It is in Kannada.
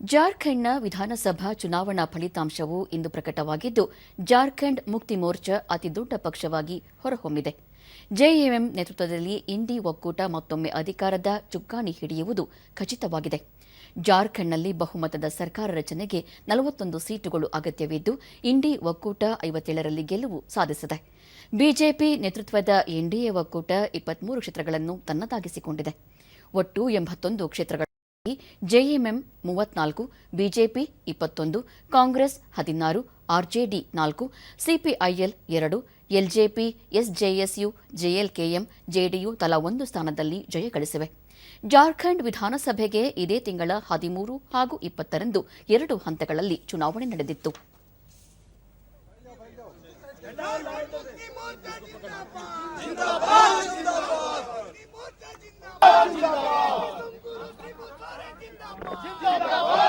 ಜಾರ್ಖಂಡ್ನ ವಿಧಾನಸಭಾ ಚುನಾವಣಾ ಫಲಿತಾಂಶವು ಇಂದು ಪ್ರಕಟವಾಗಿದ್ದು, ಜಾರ್ಖಂಡ್ ಮುಕ್ತಿ ಮೋರ್ಚಾ ಅತಿದೊಡ್ಡ ಪಕ್ಷವಾಗಿ ಹೊರಹೊಮ್ಮಿದೆ. ಜೆಎಂಎಂ ನೇತೃತ್ವದಲ್ಲಿ ಇಂಡಿ ಒಕ್ಕೂಟ ಮತ್ತೊಮ್ಮೆ ಅಧಿಕಾರದ ಚುಕ್ಕಾಣಿ ಹಿಡಿಯುವುದು ಖಚಿತವಾಗಿದೆ. ಜಾರ್ಖಂಡ್ನಲ್ಲಿ ಬಹುಮತದ ಸರ್ಕಾರ ರಚನೆಗೆ ನಲವತ್ತೊಂದು ಸೀಟುಗಳು ಅಗತ್ಯವಿದ್ದು, ಇಂಡಿ ಒಕ್ಕೂಟ ಐವತ್ತೇಳರಲ್ಲಿ ಗೆಲುವು ಸಾಧಿಸಿದೆ. ಬಿಜೆಪಿ ನೇತೃತ್ವದ ಎನ್ಡಿಎ ಒಕ್ಕೂಟ ಇಪ್ಪತ್ಮೂರು ಕ್ಷೇತ್ರಗಳನ್ನು ತನ್ನದಾಗಿಸಿಕೊಂಡಿದೆ. ಒಟ್ಟು ಎಂಬತ್ತೊಂದು ಕ್ಷೇತ್ರಗಳ ಜೆಎಂಎಂ ಮೂವತ್ನಾಲ್ಕು, ಬಿಜೆಪಿ ಇಪ್ಪತ್ತೊಂದು, ಕಾಂಗ್ರೆಸ್ ಹದಿನಾರು, ಆರ್ಜೆಡಿ ನಾಲ್ಕು, ಸಿಪಿಐಎಲ್ ಎರಡು, ಎಲ್ಜೆಪಿ, ಎಸ್ಜೆಎಸ್ಯು, ಜೆಎಲ್ಕೆಎಂ, ಜೆಡಿಯು ತಲಾ ಒಂದು ಸ್ಥಾನದಲ್ಲಿ ಜಯ ಗಳಿಸಿವೆ. ಜಾರ್ಖಂಡ್ ವಿಧಾನಸಭೆಗೆ ಇದೇ ತಿಂಗಳ ಹದಿಮೂರು ಹಾಗೂ ಇಪ್ಪತ್ತರಂದು ಎರಡು ಹಂತಗಳಲ್ಲಿ ಚುನಾವಣೆ ನಡೆದಿತ್ತು. 我听出。